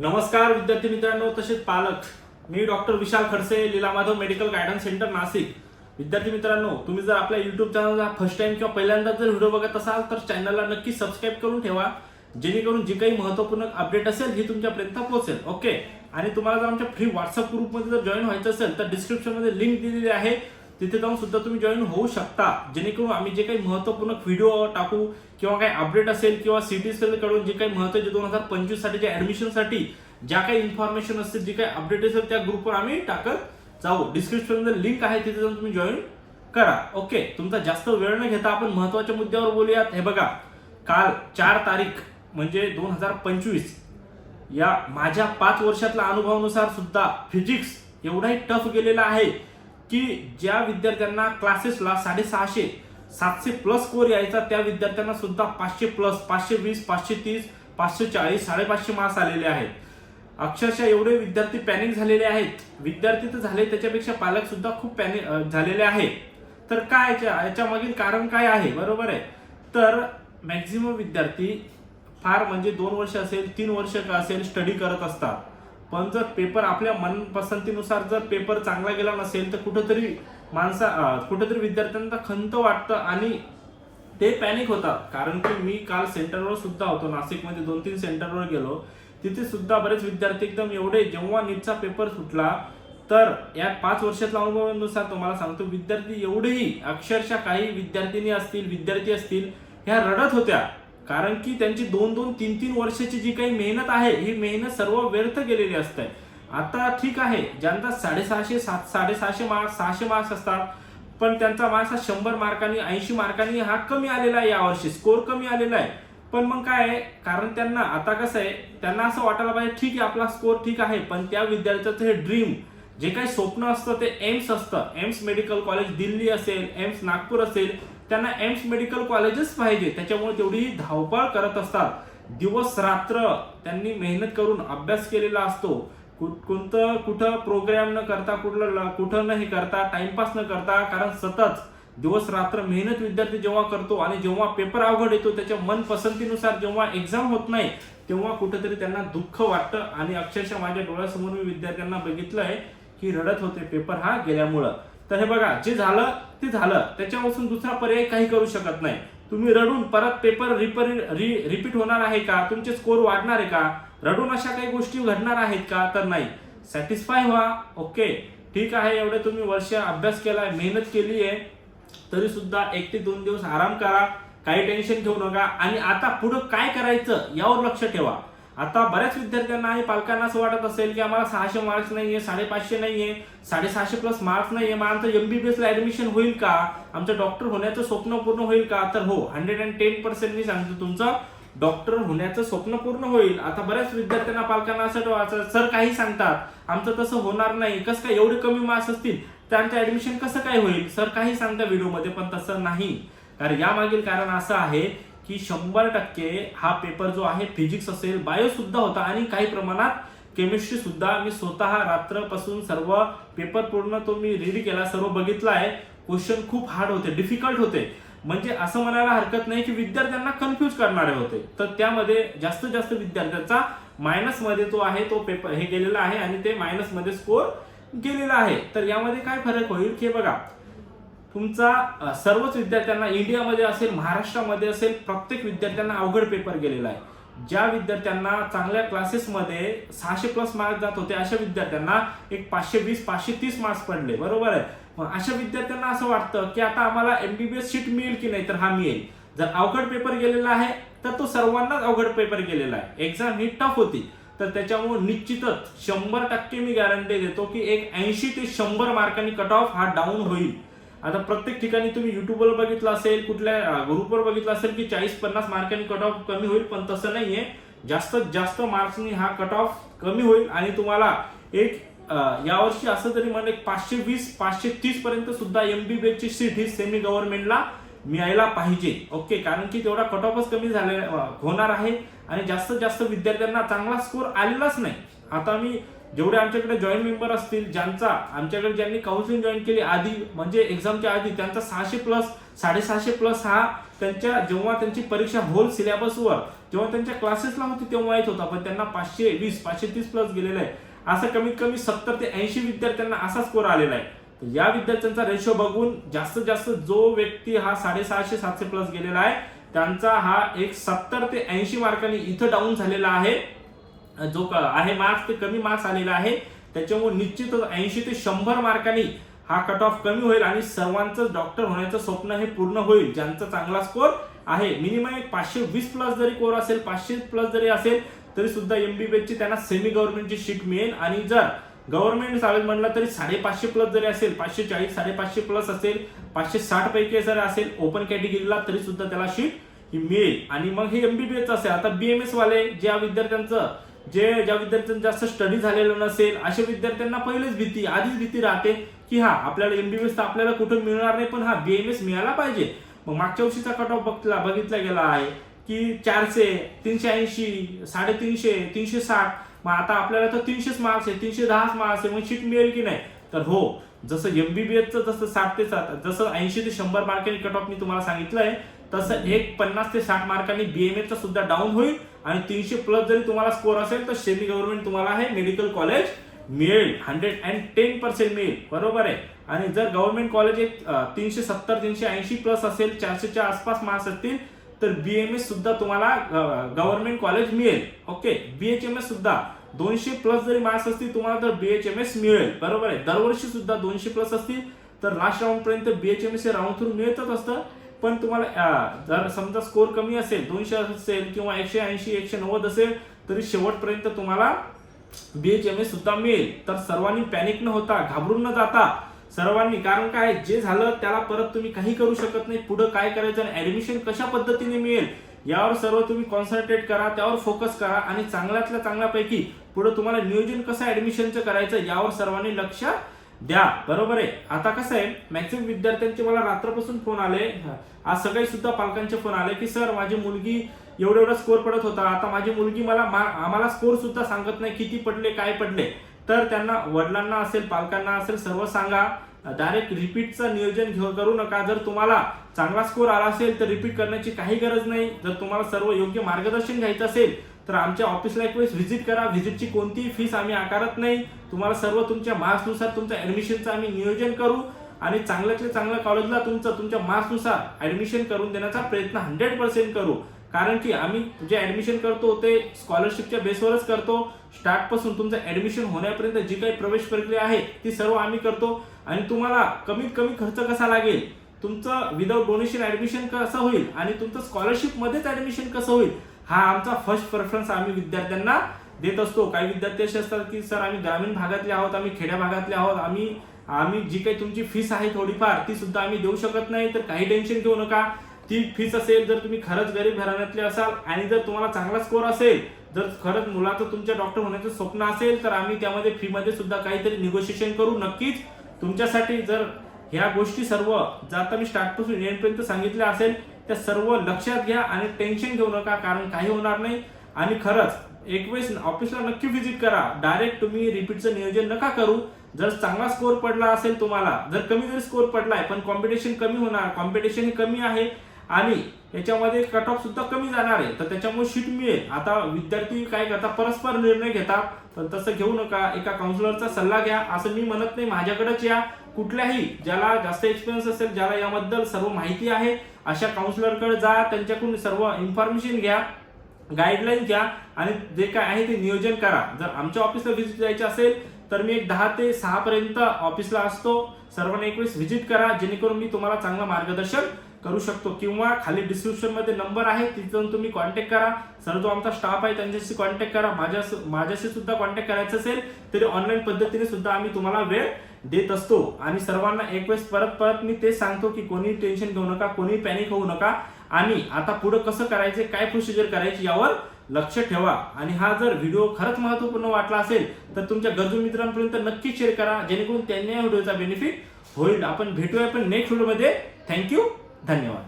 नमस्कार विद्यार्थी मित्रांनो तसेच पालक. मी doctor Vishal Khadse Leela Madhav medical guidance centre Nashik. विद्यार्थी मित्रांनो तुम्ही जर आपल्या युट्यूब चॅनलला फर्स्ट टाइम किंवा पहिल्यांदा जर व्हिडिओ बघत असाल तर चॅनलला नक्की सबस्क्राईब करून ठेवा. जेणेकरून जी काही महत्त्वपूर्ण अपडेट असेल ही तुमच्यापर्यंत पोहोचेल. ओके आणि तुम्हाला जर आमच्या फ्री व्हॉट्सअप ग्रुपमध्ये जर जॉईन व्हायचं असेल तर डिस्क्रिप्शनमध्ये लिंक दिलेली आहे. तिथे जाऊन सुद्धा तुम्ही जॉईन होऊ शकता. जेणेकरून आम्ही जे काही महत्त्वपूर्ण व्हिडिओ टाकू किंवा काही अपडेट असेल किंवा सिटी कडून जे काही महत्त्वाचे दोन हजार पंचवीस साठीच्या ऍडमिशनसाठी ज्या काही इन्फॉर्मेशन असतील जे काही अपडेट असेल त्या ग्रुपवर आम्ही टाकत जाऊ. डिस्क्रिप्शन लिंक आहे तिथे जाऊन तुम्ही जॉईन करा. ओके तुमचा जास्त वेळ न घेता आपण महत्त्वाच्या मुद्द्यावर बोलूयात. हे बघा काल चार तारीख म्हणजे दोन हजार पंचवीस या माझ्या पाच वर्षातल्या अनुभवानुसार सुद्धा फिजिक्स एवढाही टफ गेलेला आहे. की ज्या विद्यार्थ्यांना क्लासेसला साडेसहाशे सातशे प्लस स्कोर यायचा त्या विद्यार्थ्यांना सुद्धा पाचशे प्लस पाचशे वीस पाचशे तीस पाचशे चाळीस साडेपाचशे मार्क्स आलेले आहेत. अक्षरशः एवढे विद्यार्थी पॅनिक झालेले आहेत. विद्यार्थी तर झाले त्याच्यापेक्षा पालक सुद्धा खूप पॅनिक झालेले आहे. तर काय याच्या याच्या मागील कारण काय आहे? बरोबर आहे. तर मॅक्झिमम विद्यार्थी फार म्हणजे दोन वर्ष असेल तीन वर्ष का असेल स्टडी करत असतात. पण जर पेपर आपल्या मनपसंतीनुसार जर पेपर चांगला गेला नसेल तर कुठंतरी माणसा कुठंतरी विद्यार्थ्यांना खंत वाटतं आणि ते पॅनिक होतात. कारण की मी काल सेंटरवर सुद्धा होतो नाशिकमध्ये दोन तीन सेंटरवर गेलो. तिथे सुद्धा बरेच विद्यार्थी एकदम एवढे जेव्हा नीटचा पेपर सुटला तर या पाच वर्षातल्या अनुभवानुसार तुम्हाला सांगतो विद्यार्थी एवढेही अक्षरशः काही विद्यार्थिनी असतील विद्यार्थी असतील ह्या रडत होत्या. कारण की त्यांची दोन दोन तीन तीन वर्षाची जी काही मेहनत आहे ही मेहनत सर्व व्यर्थ गेलेली असते. आता ठीक आहे ज्यांचा साडेसहाशे सात साडेसहाशे मार्क्स सहाशे मार्क्स असतात पण त्यांचा मार्क्स हा शंभर मार्कांनी ऐंशी मार्कांनी हा कमी आलेला आहे यावर्षी स्कोर कमी आलेला आहे. पण मग काय आहे कारण त्यांना आता कसं आहे त्यांना असं वाटायला पाहिजे ठीक आहे आपला स्कोर ठीक आहे पण त्या विद्यार्थ्याचं हे ड्रीम जे काही स्वप्न असतं ते एम्स असतं. एम्स मेडिकल कॉलेज दिल्ली असेल एम्स नागपूर असेल त्यांना एम्स मेडिकल कॉलेजच पाहिजे. त्याच्यामुळे तेवढी धावपळ करत असतात. दिवस रात्र त्यांनी मेहनत करून अभ्यास केलेला असतो. कोणतं कुठं प्रोग्राम न करता कुठलं ल- कुठं न हे करता टाइमपास न करता कारण सतत दिवस रात्र मेहनत विद्यार्थी जेव्हा करतो आणि जेव्हा पेपर अवघड येतो त्याच्या मनपसंतीनुसार जेव्हा एक्झाम होत नाही तेव्हा कुठेतरी त्यांना दुःख वाटतं. आणि अक्षरशः माझ्या डोळ्यासमोर मी विद्यार्थ्यांना बघितलंय की रडत होते पेपर हा गेल्यामुळं. तर हे बघा जे झालं ते झालं. त्याच्यापासून दुसरा पर्याय काही करू शकत नाही. तुम्ही रडून परत पेपर रिपीट होणार आहे का? तुमचे स्कोर वाढणार आहे का? रडून अशा काही गोष्टी घडणार आहेत का? तर नाही. सॅटिस्फाय व्हा. ओके ठीक आहे एवढे तुम्ही वर्ष अभ्यास केलाय मेहनत केली आहे तरी सुद्धा एक ते दोन दिवस आराम करा. काही टेन्शन घेऊ नका. आणि आता पुढं काय करायचं यावर लक्ष ठेवा. आता बऱ्याच विद्यार्थ्यांना आणि पालकांना असं वाटत असेल की आम्हाला सहाशे मार्क्स नाहीये साडेपाचशे नाहीये साडेसहाशे प्लस मार्क्स नाहीये मग आमचं एमबीबीएस ला ऍडमिशन होईल का? आमचं डॉक्टर होण्याचं स्वप्न पूर्ण होईल का? तर हो हंड्रेड अँड टेन पर्सेंट मी सांगतो तुमचं डॉक्टर होण्याचं स्वप्न पूर्ण होईल. आता बऱ्याच विद्यार्थ्यांना पालकांना असं सर काही सांगतात आमचं तसं होणार नाही कसं काय एवढे कमी मार्क्स असतील? तर आमचं ऍडमिशन कसं काय होईल? सर काही सांगता व्हिडिओमध्ये पण तसं नाही. कारण यामागील कारण असं आहे की शंभर टक्के हा पेपर जो आहे फिजिक्स असेल बायो सुद्धा होता आणि काही प्रमाणात केमिस्ट्री सुद्धा. मी स्वतः रात्रपासून सर्व पेपर पूर्ण तो मी रीड केला सर्व बघितला आहे क्वेश्चन खूप हार्ड होते डिफिकल्ट होते. म्हणजे असं म्हणायला हरकत नाही की विद्यार्थ्यांना कन्फ्युज करणारे होते. तर त्यामध्ये जास्तीत जास्त विद्यार्थ्यांचा मायनसमध्ये तो आहे तो पेपर हे गेलेला आहे आणि ते मायनसमध्ये स्कोर गेलेला आहे. तर यामध्ये काय फरक होईल? की बघा. तुमचा सर्वच विद्यार्थ्यांना इंडियामध्ये असेल महाराष्ट्रामध्ये असेल प्रत्येक विद्यार्थ्यांना अवघड पेपर गेलेला आहे. ज्या विद्यार्थ्यांना चांगल्या क्लासेसमध्ये सहाशे प्लस मार्क्स जात होते अशा विद्यार्थ्यांना एक पाचशे वीस पाचशे तीस मार्क्स पडले. बरोबर आहे? मग अशा विद्यार्थ्यांना असं वाटतं की आता आम्हाला एमबीबीएस सीट मिळेल की नाही तर हा मिळेल. जर अवघड पेपर गेलेला आहे तर तो सर्वांनाच अवघड पेपर गेलेला आहे. एक्झाम ही टफ होती. तर त्याच्यामुळे निश्चितच शंभर टक्के मी गॅरंटी देतो की एक ऐंशी ते शंभर मार्कांनी कट ऑफ हा डाऊन होईल. आता प्रत्येक ठिकाणी तुम्ही युट्यूबवर बघितलं असेल कुठल्या ग्रुपवर बघितलं असेल की चाळीस पन्नास मार्कांनी कट ऑफ कमी होईल पण तसं नाहीये. जास्तीत जास्त मार्क्सनी हा कट ऑफ कमी होईल आणि तुम्हाला एक यावर्षी असं तरी म्हणजे एक पाचशे वीस पाचशे तीस पर्यंत सुद्धा एमबीबीएस ची सीट ही सेमी गव्हर्नमेंटला मिळायला पाहिजे. ओके? कारण की तेवढा कट ऑफच कमी झाले होणार आहे आणि जास्तीत जास्त विद्यार्थ्यांना चांगला स्कोर आलेलाच नाही. आता मी जेवढे आमच्याकडे जॉईन मेंबर असतील ज्यांचा आमच्याकडे ज्यांनी काउन्सिलिंग जॉईन केली आधी म्हणजे एक्झामच्या आधी त्यांचा सहाशे प्लस साडेसहाशे प्लस हा त्यांच्या जेव्हा त्यांची परीक्षा होल सिलेबसवर जेव्हा त्यांच्या क्लासेसला होती तेव्हा येत होता. पण त्यांना पाचशे वीस पाचशे तीस प्लस गेलेला आहे. असं कमीत कमी सत्तर ते ऐंशी विद्यार्थ्यांना असा स्कोर आलेला आहे. तर या विद्यार्थ्यांचा रेशो बघून जास्तीत जास्त जो व्यक्ती हा साडेसहाशे सातशे प्लस गेलेला आहे त्यांचा हा एक सत्तर ते ऐंशी मार्कांनी इथं डाऊन झालेला आहे. जो आहे मार्क्स ते कमी मार्क्स आलेला आहे. त्याच्यामुळे निश्चितच ऐंशी ते शंभर मार्कांनी हा कट ऑफ कमी होईल आणि सर्वांचं डॉक्टर होण्याचं स्वप्न हे पूर्ण होईल ज्यांचा चांगला स्कोर आहे. मिनिमम एक पाचशे वीस प्लस जरी कोर असेल पाचशे प्लस जरी असेल तरी सुद्धा एमबीबीएसची त्यांना सेमी गव्हर्नमेंटची शीट मिळेल. आणि जर गव्हर्नमेंट चालेल म्हणलं तरी साडेपाचशे प्लस जरी असेल पाचशे चाळीस साडेपाचशे प्लस असेल पाचशे साठ पैकी जर असेल ओपन कॅटेगरीला तरी सुद्धा त्याला शीट ही मिळेल. आणि मग हे एमबीबीएस असेल. आता बीएमएस वाले ज्या विद्यार्थ्यांचं जे ज्या विद्यार्थ्यांचा जास्त स्टडी झालेलं नसेल अशा विद्यार्थ्यांना पहिलेच भीती आधीच भीती राहते की हा आपल्याला एमबीबीएस तर आपल्याला कुठं मिळणार नाही पण हा बीएमएस मिळाला पाहिजे. मग मागच्या वर्षीचा कट ऑफ बघितला बघितला गेला आहे की चारशे तीनशे ऐंशी साडेतीनशे तीनशे साठ. मग आता आपल्याला तर तीनशेच मार्क्स आहे तीनशे दहाच मार्क्स आहे मग शीट मिळेल की नाही? तर हो जसं एमबीबीएसचं जसं साठ ते सात जसं ऐंशी ते शंभर मार्कांनी कट ऑफ मी तुम्हाला सांगितलं आहे तसं एक पन्नास ते साठ मार्कांनी बीएमएसचा सुद्धा डाऊन होईल. आणि तीनशे प्लस जरी तुम्हाला स्कोर असेल तर सेमी गव्हर्नमेंट तुम्हाला हे मेडिकल कॉलेज मिळेल. हंड्रेड अँड टेन पर्सेंट मिळेल. बरोबर आहे? आणि जर गव्हर्नमेंट कॉलेज एक तीनशे सत्तर तीनशे ऐंशी प्लस असेल चारशेच्या आसपास मार्क्स असतील तर बी एम एस सुद्धा तुम्हाला गव्हर्नमेंट कॉलेज मिळेल. Okay B H M S सुद्धा. दोनशे प्लस जरी मार्क्स असतील तुम्हाला तर एस मिळेल. बरोबर आहे? दरवर्षी सुद्धा दोनशे प्लस असतील तर लास्ट राऊंड पर्यंत एस हे राऊंड थ्रू मिळतच असतं. पण तुम्हाला जर समजा स्कोर कमी असेल दोनशे असेल किंवा एकशे ऐंशी एकशे नव्वद असेल तरी शेवटपर्यंत तुम्हाला बीएचएमएस सुद्धा मिळेल. तर सर्वांनी पॅनिक न होता घाबरून न जाता सर्वांनी कारण काय जे झालं त्याला परत तुम्ही काही करू शकत नाही. पुढे काय करायचं आणि ऍडमिशन कशा पद्धतीने मिळेल यावर सर्व तुम्ही कॉन्सन्ट्रेट करा त्यावर फोकस करा आणि चांगल्यातल्या चांगल्यापैकी पुढे तुम्हाला नियोजन कसं ऍडमिशनचं करायचं यावर सर्वांनी लक्ष द्या. बरोबर आहे. आता कसं आहे मॅक्सिमम विद्यार्थ्यांचे मला रात्रपासून फोन आले. आज सकाळी सुद्धा पालकांचे फोन आले की सर माझी मुलगी एवढा एवढा स्कोर पडत होता. आता माझी मुलगी मला मा- आम्हाला स्कोर सुद्धा सांगत नाही किती पडले काय पडले. तर त्यांना वडिलांना असेल पालकांना असेल सर्व सांगा. डायरेक्ट रिपीटचं नियोजन घेऊ करू नका. जर तुम्हाला चांगला स्कोर आला असेल तर रिपीट करण्याची काही गरज नाही. जर तुम्हाला सर्व योग्य मार्गदर्शन घ्यायचं असेल तर आमच्या ऑफिसला एक वेळेस व्हिजिट करा. व्हिजिटची कोणतीही फीस आम्ही आकारत नाही. तुम्हाला सर्व तुमच्या मार्क्सनुसार तुमच्या ॲडमिशनचं आम्ही नियोजन करू आणि चांगल्यातल्या चांगल्या कॉलेजला तुमचं तुमच्या मार्क्सनुसार ॲडमिशन करून देण्याचा प्रयत्न हंड्रेड पर्सेंट करू. कारण की आम्ही जे ॲडमिशन करतो ते स्कॉलरशिपच्या बेसवरच करतो. स्टार्टपासून तुमचं ॲडमिशन होण्यापर्यंत जी काही प्रवेश प्रक्रिया आहे ती सर्व आम्ही करतो. आणि तुम्हाला कमीत कमी खर्च कसा लागेल? तुमचं विदाउट डोनेशन ॲडमिशन कसं होईल? आणि तुमचं स्कॉलरशिपमध्येच ॲडमिशन कसं होईल? हा आमचा फर्स्ट प्रेफरन्स आम्ही विद्यार्थ्यांना देत असतो. काही विद्यार्थी असे असतात की सर आम्ही ग्रामीण भागातले आहोत आम्ही खेड्या भागातले आहोत आम्ही आम्ही जी काही तुमची फीस आहे थोडीफार ती सुद्धा आम्ही देऊ शकत नाही तर काही टेन्शन घेऊ नका. ती फीस असेल जर तुम्ही खरंच गरीब घराण्यातले असाल आणि जर तुम्हाला चांगला स्कोर असेल जर खरंच मुलाचं तुमच्या डॉक्टर होण्याचं स्वप्न असेल तर आम्ही त्यामध्ये फीमध्ये सुद्धा काहीतरी निगोशिएशन करू. नक्कीच तुमच्यासाठी जर ह्या गोष्टी सर्व जर आता मी स्टार्टपासून एंडपर्यंत सांगितल्या असेल त्या सर्व लक्षात घ्या आणि टेन्शन घेऊ नका कारण काही होणार नाही. आणि खरंच एक वेळेस ऑफिसला नक्की व्हिजिट करा. डायरेक्ट तुम्ही रिपीटचं नियोजन नका करू. जर चांगला स्कोर पडला असेल तुम्हाला जर कमी जरी स्कोर पडलाय पण कॉम्पिटिशन कमी होणार कॉम्पिटिशन हे कमी आहे. आणि याच्यामध्ये कट ऑफ सुद्धा कमी जाणार आहे. तर त्याच्यामुळे शीट मिळेल. आता विद्यार्थी काय करतात? परस्पर निर्णय घेतात. तर तसं घेऊ नका. एका काउन्सिलरचा सल्ला घ्या. असं मी म्हणत नाही. माझ्याकडेच या. कुठल्याही ज्याला जास्त एक्सपिरियन्स असेल ज्याला याबद्दल सर्व माहिती आहे अशा काउन्सिलरकडे जा. त्यांच्याकडून सर्व इन्फॉर्मेशन घ्या. गाईडलाईन घ्या. आणि जे काय आहे ते नियोजन करा. जर आमच्या ऑफिसला व्हिजिट द्यायची असेल तर मी एक दहा ते सहा पर्यंत ऑफिसला असतो. सर्वांना एक वेळेस व्हिजिट करा. जेणेकरून मी तुम्हाला चांगलं मार्गदर्शन करू शकतो. किंवा खाली डिस्क्रिप्शनमध्ये नंबर आहे तिथून तुम्ही कॉन्टॅक्ट करा. सर जो आमचा स्टाफ आहे त्यांच्याशी कॉन्टॅक्ट करा. माझ्या माझ्याशी सुद्धा कॉन्टॅक्ट करायचं असेल तरी ऑनलाईन पद्धतीने सुद्धा आम्ही तुम्हाला वेळ देत असतो. आणि सर्वांना एक वेळेस परत परत मी तेच सांगतो की कोणी टेन्शन घेऊ नका कोणी पॅनिक होऊ नका. आणि आता पुढे कसं करायचे काय प्रोसिजर करायची यावर लक्ष ठेवा. आणि हा जर व्हिडिओ खरंच महत्त्वपूर्ण वाटला असेल तर तुमच्या गरजू मित्रांपर्यंत नक्की शेअर करा जेणेकरून त्यांनी या व्हिडिओचा बेनिफिट होईल. आपण भेटूया पण नेक्स्ट व्हिडिओमध्ये थँक्यू धन्यवाद